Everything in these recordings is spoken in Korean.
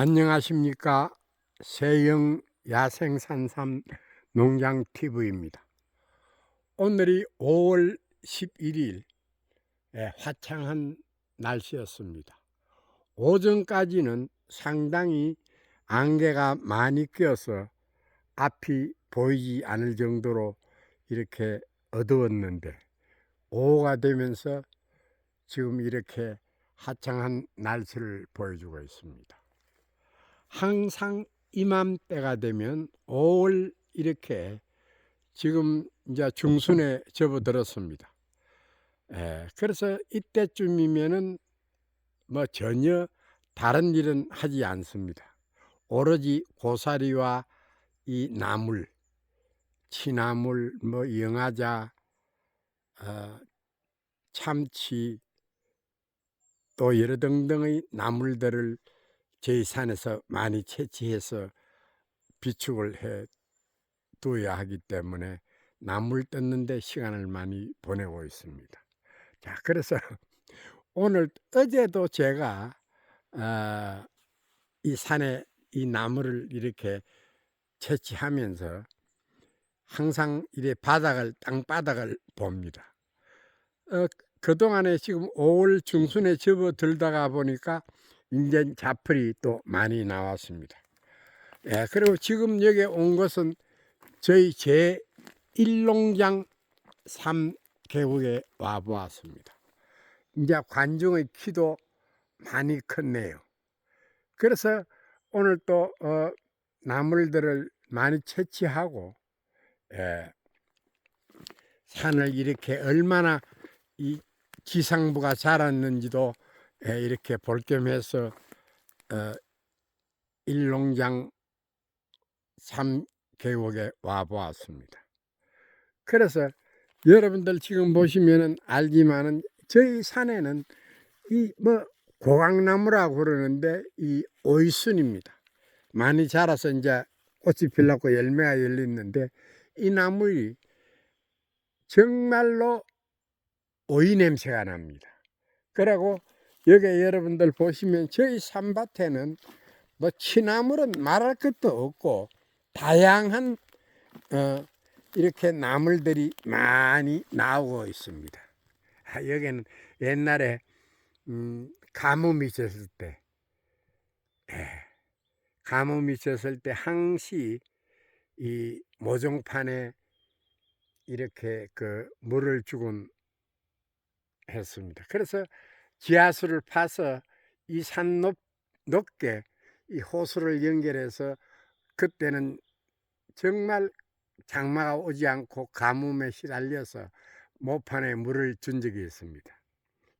안녕하십니까 세영 야생산삼 농장 TV입니다. 오늘이 5월 11일 예, 화창한 날씨였습니다. 오전까지는 상당히 안개가 많이 껴서 앞이 보이지 않을 정도로 이렇게 어두웠는데 오후가 되면서 지금 이렇게 화창한 날씨를 보여주고 있습니다. 항상 이맘때가 되면 5월 이렇게 지금 이제 중순에 접어들었습니다. 에, 그래서 이때쯤이면은 뭐 전혀 다른 일은 하지 않습니다. 오로지 고사리와 이 나물, 치나물, 뭐 영화자, 어, 참치, 또 여러 등등의 나물들을 저희 산에서 많이 채취해서 비축을 해 둬야 하기 때문에 나물 뜯는데 시간을 많이 보내고 있습니다. 자, 그래서 오늘 어제도 제가 어, 이 산에 이 나무를 이렇게 채취하면서 항상 이래 바닥을 땅바닥을 봅니다. 어, 그동안에 지금 5월 중순에 접어들다가 보니까 이제 자풀이 또 많이 나왔습니다. 예, 그리고 지금 여기 온 것은 저희 제 1농장 3계곡에 와 보았습니다. 이제 관중의 키도 많이 컸네요. 그래서 오늘 또 어, 나물들을 많이 채취하고 예, 산을 이렇게 얼마나 이 기상부가 자랐는지도 예, 이렇게 볼 겸해서 어, 일농장 3계곡에 와 보았습니다. 그래서 여러분들 지금 보시면은 알지만은 저희 산에는 이 뭐 고강나무라고 그러는데 이 오이순입니다. 많이 자라서 이제 꽃이 필라고 열매가 열리는데 이 나물이 정말로 오이 냄새가 납니다. 그리고 여기 여러분들 보시면 저희 산밭에는 뭐 치나물은 말할 것도 없고 다양한 어, 이렇게 나물들이 많이 나오고 있습니다. 아, 여기는 옛날에 음, 가뭄이 있었을 때, 예, 가뭄이 있었을 때 항시 이 모종판에 이렇게 그 물을 주곤 했습니다. 그래서 지하수를 파서 이산 높, 높게 이 호수를 연결해서 그때는 정말 장마가 오지 않고 가뭄에 시달려서 모판에 물을 준 적이 있습니다.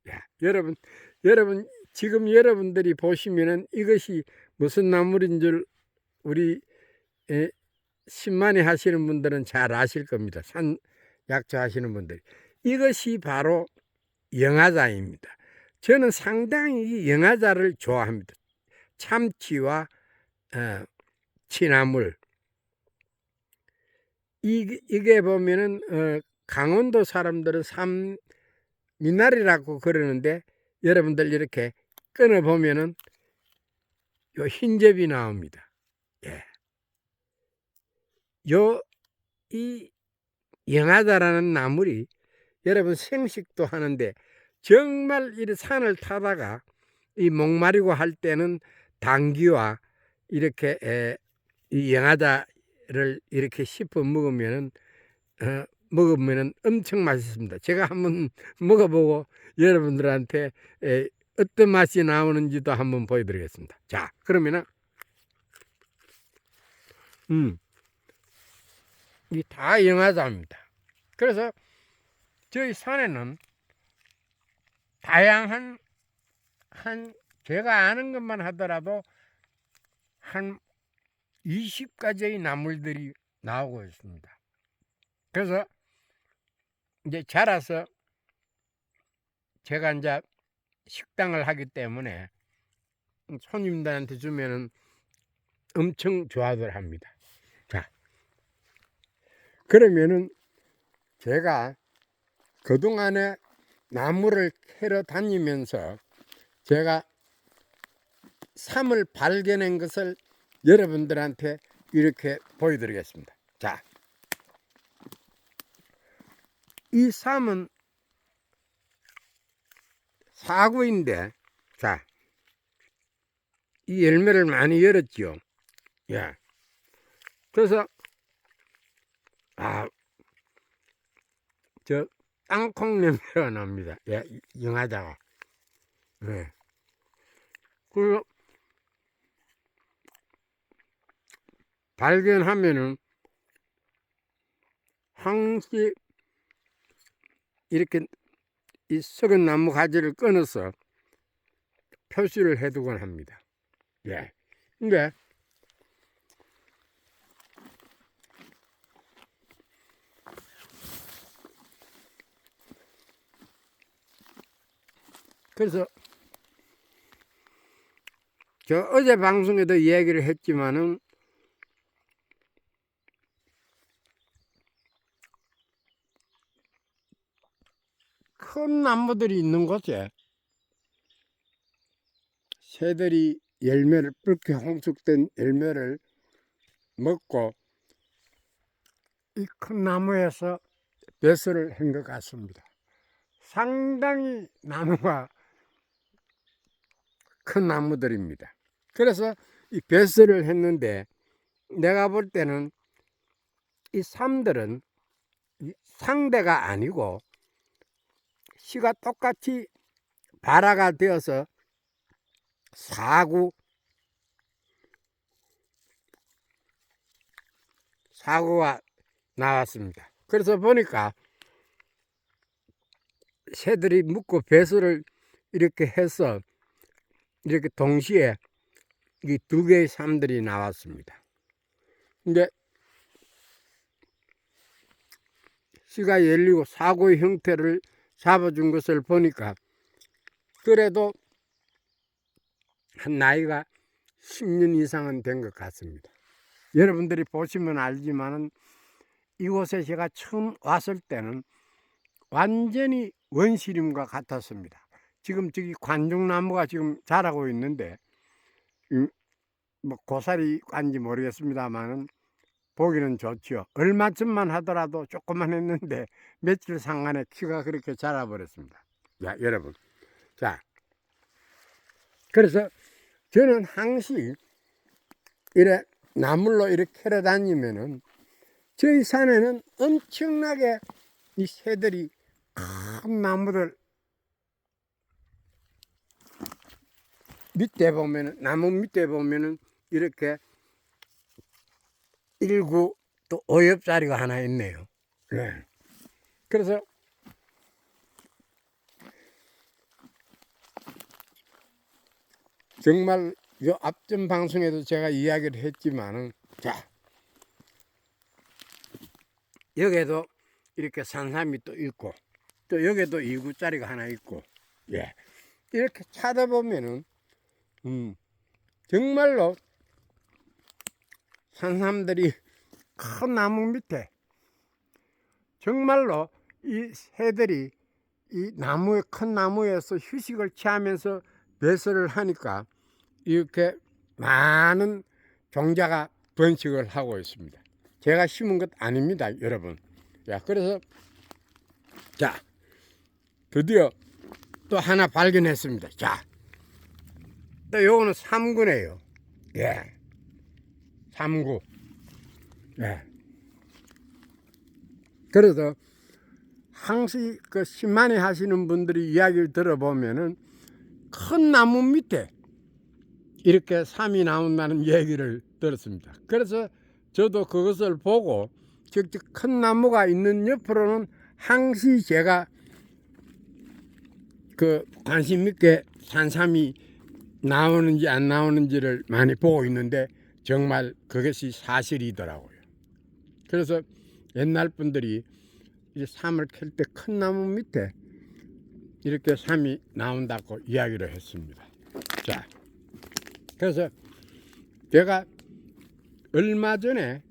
야, 여러분, 여러분 지금 여러분들이 보시면은 이것이 무슨 나물인 줄 우리 에, 신만이 하시는 분들은 잘 아실 겁니다. 산 약초 하시는 분들이 이것이 바로 영화자입니다. 저는 상당히 영화자를 좋아합니다. 참치와 어, 치나물 이, 이게 보면은 어, 강원도 사람들은 삼 미나리라고 그러는데 여러분들 이렇게 끊어 보면은 요 흰접이 나옵니다. 예. 요 이 영하다라는 나물이 여러분 생식도 하는데 정말 이 산을 타다가 이 목마르고 할 때는 당귀와 이렇게 에, 이 영하다를 이렇게 씹어 먹으면은 어, 먹으면은 엄청 맛있습니다. 제가 한번 먹어보고 여러분들한테 에, 어떤 맛이 나오는지도 한번 보여드리겠습니다. 자, 그러면은 음, 이 다 영하다입니다. 그래서 저희 산에는 다양한 한 제가 아는 것만 하더라도 한 20가지의 나물들이 나오고 있습니다. 그래서 이제 자라서 제가 이제 식당을 하기 때문에 손님들한테 주면은 엄청 좋아들 합니다. 자, 그러면은 제가 그동안에 나무를 캐러 다니면서 제가 삶을 발견한 것을 여러분들한테 이렇게 보여드리겠습니다. 자, 이 삶은 사구인데, 자, 이 열매를 많이 열었죠. 예. 그래서, 아, 저, 땅콩 냄새가 납니다. 예, 영하다가. 예. 그, 발견하면은, 항시 이렇게 이 썩은 나무 가지를 끊어서 표시를 해두곤 합니다. 예. 근데 그래서 저 어제 방송에도 이야기를 했지만은 큰 나무들이 있는 곳에 새들이 열매를 붉게 홍숙된 열매를 먹고 이 큰 나무에서 배설을 한 것 같습니다. 상당히 나무가 큰 나무들입니다. 그래서 이 배설을 했는데 내가 볼 때는 이 삶들은 이 상대가 아니고 시가 똑같이 발화가 되어서 사구 사구가 나왔습니다. 그래서 보니까 새들이 묵고 배설을 이렇게 해서 이렇게 동시에 이 두 개의 삶들이 나왔습니다. 근데 씨가 열리고 사고의 형태를 잡아준 것을 보니까 그래도 한 나이가 10년 이상은 된 것 같습니다. 여러분들이 보시면 알지만은 이곳에 제가 처음 왔을 때는 완전히 원시림과 같았습니다. 지금 저기 관중나무가 지금 자라고 있는데 음, 뭐 고사리 관지 모르겠습니다만은 보기는 좋지요. 얼마쯤만 하더라도 조금만 했는데 며칠 상간에 키가 그렇게 자라버렸습니다. 자, 여러분. 자, 그래서 저는 항시 이래 나물로 이렇게 캐러 다니면은 저희 산에는 엄청나게 이 새들이 큰 나무들 밑에 보면은 나무 밑에 보면은 이렇게 일구 또 오엽자리가 하나 있네요. 네. 그래서 정말 요 앞전 방송에도 제가 이야기를 했지만은 자 여기에도 이렇게 산삼이 또 있고 또 여기도 이구짜리가 하나 있고 예 이렇게 찾아보면은 음 정말로 산삼들이 큰 나무 밑에 정말로 이 새들이 이 나무에 큰 나무에서 휴식을 취하면서 배설을 하니까 이렇게 많은 종자가 번식을 하고 있습니다. 제가 심은 것 아닙니다, 여러분. 야, 그래서 자 드디어 또 하나 발견했습니다. 자, 또 요거는 삼구네요. 예, 삼구. 예. 그래서 항시 그 심만히 하시는 분들이 이야기를 들어보면은 큰 나무 밑에 이렇게 삼이 나온다는 얘기를 들었습니다. 그래서 저도 그것을 보고 직접 큰 나무가 있는 옆으로는 항시 제가 그 관심 있게 산삼이 나오는지 안 나오는지를 많이 보고 있는데 정말 그것이 사실이더라고요. 그래서 옛날 분들이 이 삼을 캘 때 큰 나무 밑에 이렇게 삼이 나온다고 이야기를 했습니다. 자, 그래서 제가 얼마 전에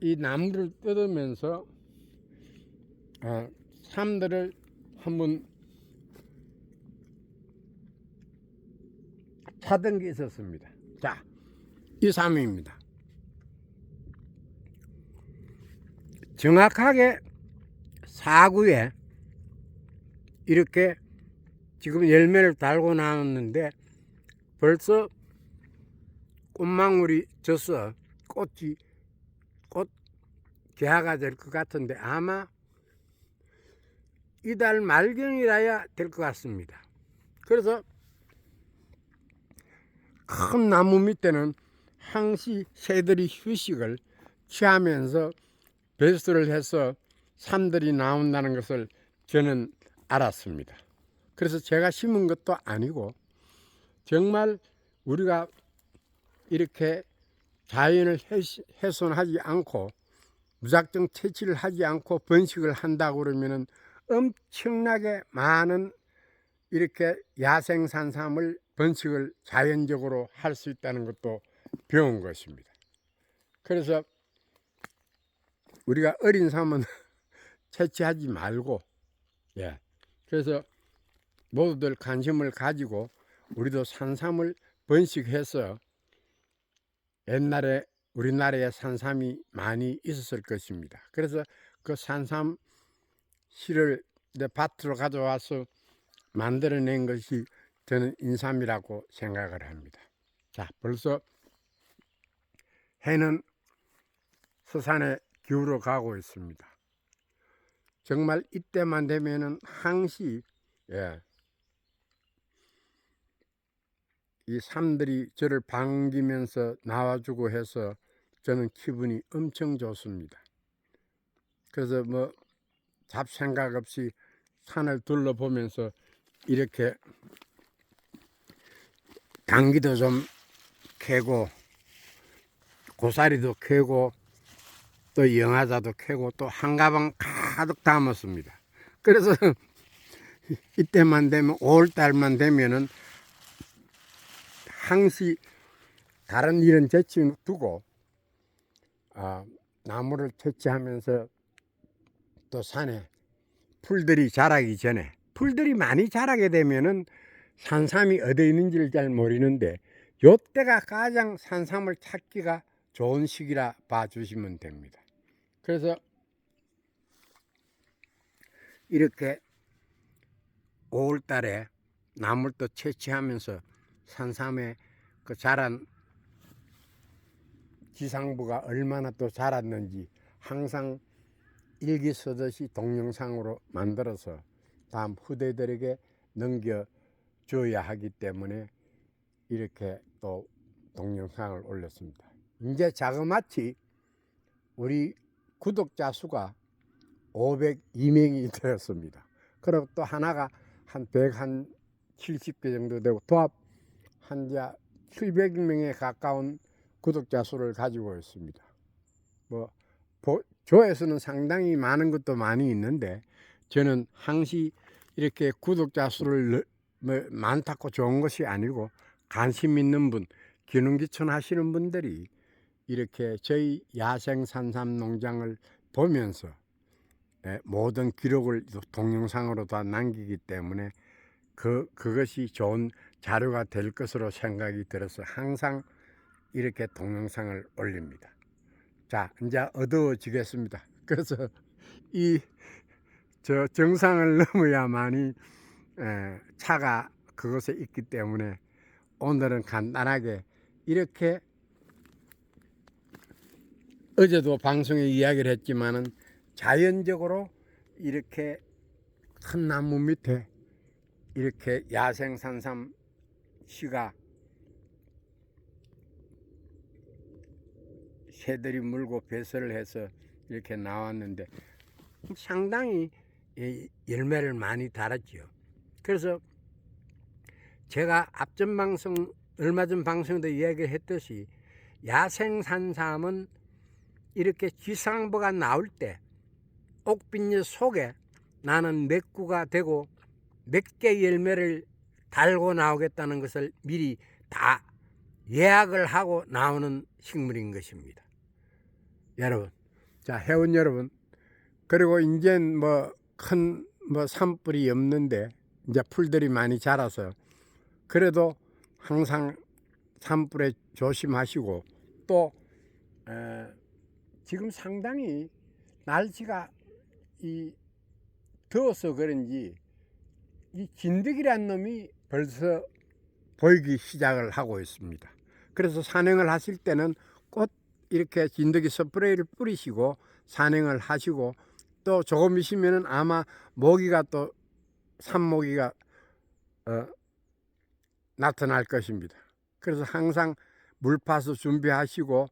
이 나무를 뜯으면서 어, 삼들을 한번 하던 게 있었습니다. 자, 이 삶입니다. 정확하게 사구에 이렇게 지금 열매를 달고 나왔는데 벌써 꽃망울이 져서 꽃이 꽃 개화가 될 것 같은데 아마 이달 말경이라야 될 것 같습니다. 그래서 큰 나무 밑에는 항시 새들이 휴식을 취하면서 배수를 해서 삶들이 나온다는 것을 저는 알았습니다. 그래서 제가 심은 것도 아니고 정말 우리가 이렇게 자연을 훼- 훼손하지 않고 무작정 채취를 하지 않고 번식을 한다고 그러면은 엄청나게 많은 이렇게 야생 산삼을 번식을 자연적으로 할 수 있다는 것도 배운 것입니다. 그래서 우리가 어린 삶은 채취하지 말고 예. 그래서 모두들 관심을 가지고 우리도 산삼을 번식해서 옛날에 우리나라에 산삼이 많이 있었을 것입니다. 그래서 그 산삼 내 밭으로 가져와서 만들어낸 것이 저는 인삼이라고 생각을 합니다. 자, 벌써 해는 서산에 기울어 가고 있습니다. 정말 이때만 되면은 항시 예, 이 삶들이 저를 반기면서 나와주고 해서 저는 기분이 엄청 좋습니다. 그래서 뭐 잡생각 없이 산을 둘러보면서 이렇게 당기도 좀 캐고 고사리도 캐고 또 영화자도 캐고 또 한가방 가득 담았습니다. 그래서 이때만 되면 5월달만 되면은 항시 다른 일은 제치 두고 아, 나무를 채취하면서 또 산에 풀들이 자라기 전에 풀들이 많이 자라게 되면은 산삼이 어디 있는지를 잘 모르는데 요때가 가장 산삼을 찾기가 좋은 시기라 봐주시면 됩니다. 그래서 이렇게 5월달에 나무를 또 채취하면서 산삼의 그 자란 지상부가 얼마나 또 자랐는지 항상 일기 쓰듯이 동영상으로 만들어서 다음 후대들에게 넘겨 줘야 하기 때문에 이렇게 또 동영상을 올렸습니다. 이제 자그마치 우리 구독자 수가 502명이 되었습니다. 그리고 또 하나가 한 170개 정도 되고 도합 한자 700명에 가까운 구독자 수를 가지고 있습니다. 뭐 보- 조회수는 상당히 많은 것도 많이 있는데 저는 항시 이렇게 구독자 수를 늘- 뭐 많다고 좋은 것이 아니고 관심 있는 분, 기능기천 하시는 분들이 이렇게 저희 야생 산삼 농장을 보면서 예, 모든 기록을 동영상으로 다 남기기 때문에 그 그것이 좋은 자료가 될 것으로 생각이 들어서 항상 이렇게 동영상을 올립니다. 자, 이제 어두워지겠습니다. 그래서 이 저 정상을 넘어야만이 에, 차가 그곳에 있기 때문에 오늘은 간단하게 이렇게 어제도 방송에 이야기를 했지만은 자연적으로 이렇게 큰 나무 밑에 이렇게 야생 산삼 씨가 새들이 물고 배설을 해서 이렇게 나왔는데 상당히 이 열매를 많이 달았죠. 그래서 제가 앞전 방송 얼마 전 방송에도 이야기를 했듯이 야생 산삼은 이렇게 지상부가 나올 때 옥빈잎 속에 나는 맺구가 되고 몇 개 열매를 달고 나오겠다는 것을 미리 다 예약을 하고 나오는 식물인 것입니다. 여러분, 자 회원 여러분, 그리고 이젠 뭐큰뭐 산불이 없는데 이제 풀들이 많이 자라서 그래도 항상 산불에 조심하시고 또 에, 지금 상당히 날씨가 이 더워서 그런지 이 진드기란 놈이 벌써 보이기 시작을 하고 있습니다. 그래서 산행을 하실 때는 꼭 이렇게 진드기 스프레이를 뿌리시고 산행을 하시고 또 조금 있으면은 아마 모기가 또 산모기가 어, 나타날 것입니다. 그래서 항상 물파수 준비하시고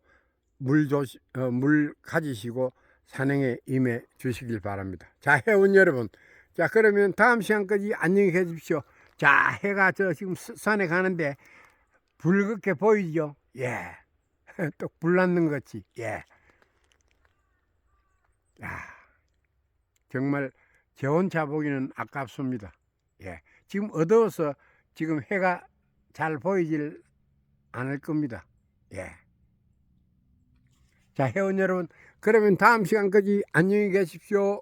물 조시, 어, 물 가지시고 산행에 임해 주시길 바랍니다. 자, 회원 여러분. 자, 그러면 다음 시간까지 안녕히 계십시오. 자, 해가 저 지금 스- 산에 가는데 붉게 보이죠? 예. 또 불났는 것이, 예. 야, 정말 저 혼자 보기는 아깝습니다. 예. 지금 어두워서 지금 해가 잘 보이질 않을 겁니다. 예. 자, 회원 여러분, 그러면 다음 시간까지 안녕히 계십시오.